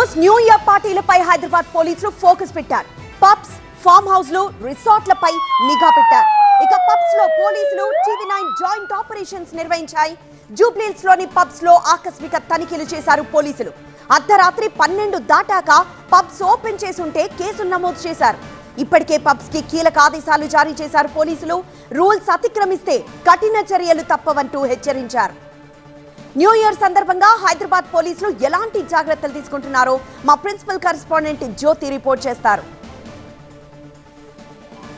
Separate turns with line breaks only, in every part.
News new year పార్టీలపై హైదరాబాద్ పోలీసులు focus పెట్టారు. పబ్స్ ఫామ్ హౌస్లో రిసార్ట్లపై నిఘా పెట్టారు. ఇక పబ్స్లో పోలీసులు టీవీ నైన్ జాయింట్ ఆపరేషన్స్ నిర్వహించాయి. జూబ్లీల్స్లోని పబ్స్లో ఆకస్మిక తనిఖీలు చేశారు పోలీసులు. అర్ధరాత్రి పన్నెండు దాటాక పబ్స్ ఓపెన్ చేసుంటే కేసులు నమోదు చేశారు. ఇప్పటికే పబ్స్కి కీలక ఆదేశాలు జారీ చేశారు పోలీసులు. రూల్స్ అతిక్రమిస్తే కఠిన చర్యలు తప్పవంటూ హెచ్చరించారు. న్యూ ఇయర్ సందర్భంగా హైదరాబాద్ పోలీసులు ఎలాంటి జాగ్రత్తలు తీసుకుంటున్నారో మా ప్రిన్సిపల్ కరెస్పాండెంట్ జ్యోతి రిపోర్ట్ చేస్తారు.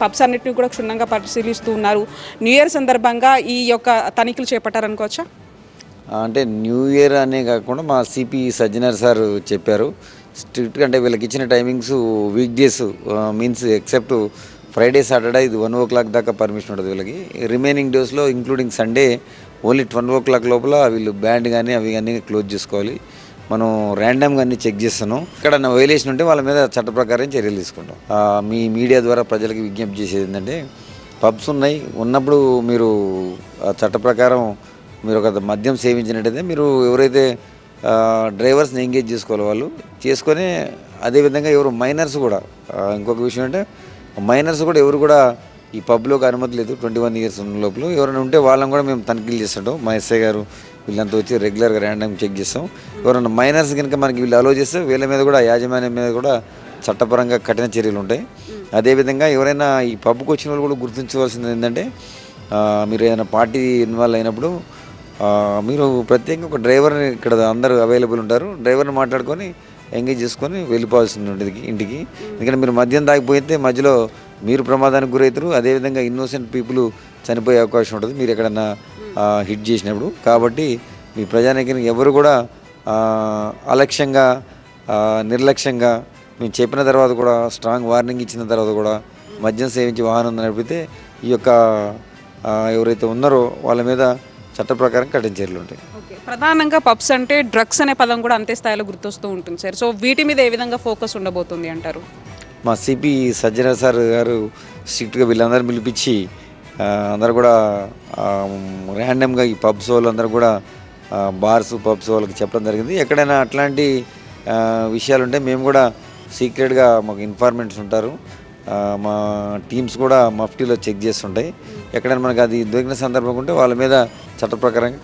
పబ్స్ అన్నిటిని కూడా క్షుణ్ణంగా పరిశీలిస్తూ ఉన్నారు. న్యూ ఇయర్ సందర్భంగా ఈ యొక్క తనిఖీలు చేపట్టారనుకోవచ్చా
అంటే న్యూ ఇయర్ అనే కాకుండా మా సిపి సజ్జనర్ సార్ చెప్పారు. స్ట్రిక్ట్గా అంటే వీళ్ళకి ఇచ్చిన timings week days means except Friday Saturday ఇది వన్ ఓ క్లాక్ దాకా పర్మిషన్ ఉంటుంది వీళ్ళకి. రిమైనింగ్ డేస్లో including Sunday only twelve o'clock లోపల వీళ్ళు బ్యాండ్ కానీ అవి కానీ క్లోజ్ చేసుకోవాలి. మనం ర్యాండమ్గా అన్ని చెక్ చేస్తున్నాం. ఇక్కడ వైలేషన్ ఉంటే వాళ్ళ మీద చట్ట ప్రకారం చర్యలు తీసుకుంటాం. మీ మీడియా ద్వారా ప్రజలకు విజ్ఞప్తి చేసేది ఏంటంటే పబ్స్ ఉన్నాయి. ఉన్నప్పుడు మీరు ఆ చట్ట ప్రకారం మీరు ఒక మద్యం సేవించినట్టయితే మీరు ఎవరైతే డ్రైవర్స్ని ఎంగేజ్ చేసుకోవాలి వాళ్ళు చేసుకొని అదేవిధంగా ఎవరు మైనర్స్ కూడా ఇంకొక విషయం అంటే మైనర్స్ కూడా ఎవరు కూడా ఈ పబ్లోకి అనుమతి లేదు. ట్వంటీ వన్ ఇయర్స్ ఉన్న లోపల ఎవరైనా ఉంటే వాళ్ళని కూడా మేము తనిఖీలు చేస్తుంటాం. మా ఎస్ఐ గారు వీళ్ళంతా వచ్చి రెగ్యులర్గా ర్యాండమ్ చెక్ చేస్తాం. ఎవరైనా మైనర్స్ కనుక మనకి వీళ్ళు అలో చేస్తే వీళ్ళ మీద కూడా యాజమాన్యం మీద కూడా చట్టపరంగా కఠిన చర్యలు ఉంటాయి. అదేవిధంగా ఎవరైనా ఈ పబ్కి వచ్చిన వాళ్ళు కూడా గుర్తుంచవలసింది ఏంటంటే మీరు ఏదైనా పార్టీ ఇన్వాల్వ్ అయినప్పుడు మీరు ప్రత్యేకంగా ఒక డ్రైవర్ని ఇక్కడ అందరూ అవైలబుల్ ఉంటారు. డ్రైవర్ని మాట్లాడుకొని ఎంగేజ్ చేసుకొని వెళ్ళిపోవాల్సింది ఉంటుంది ఇంటికి. ఎందుకంటే మీరు మద్యం తాగిపోయితే మధ్యలో మీరు ప్రమాదానికి గురవుతారు. అదేవిధంగా ఇన్నోసెంట్ పీపుల్ చనిపోయే అవకాశం ఉంటుంది. మీరు ఎక్కడన్నా హిట్ చేసినప్పుడు. కాబట్టి మీ ప్రజానికి ఎవరు కూడా అలక్ష్యంగా నిర్లక్ష్యంగా మేము చెప్పిన తర్వాత కూడా స్ట్రాంగ్ వార్నింగ్ ఇచ్చిన తర్వాత కూడా మద్యం సేవించి వాహనం నడిపితే ఈ యొక్క ఎవరైతే ఉన్నారో వాళ్ళ మీద చట్ట ప్రకారం కఠిన చర్యలు ఉంటాయి.
ఓకే. ప్రధానంగా పబ్స్ అంటే డ్రగ్స్ అనే పదం కూడా అంతే స్థాయిలో గుర్తొస్తూ ఉంటుంది సార్. సో వీటి మీద ఏ విధంగా ఫోకస్ ఉండబోతుంది అంటారు?
మా సిపి సజ్జన సార్ గారు స్ట్రిక్ట్గా వీళ్ళందరూ పిలిపించి అందరూ కూడా ర్యాండమ్గా ఈ పబ్స్ వాళ్ళందరూ కూడా బార్స్ పబ్స్ వాళ్ళకి చెప్పడం జరిగింది. ఎక్కడైనా అట్లాంటి విషయాలు ఉంటే మేము కూడా సీక్రెట్గా మాకు ఇన్ఫార్మెంట్స్ ఉంటారు. మా టీమ్స్ కూడా మఫ్టీలో చెక్ చేస్తుంటాయి. ఎక్కడైనా మనకు అది దొరికిన సందర్భం ఉంటే వాళ్ళ మీద చట్ట ప్రకారం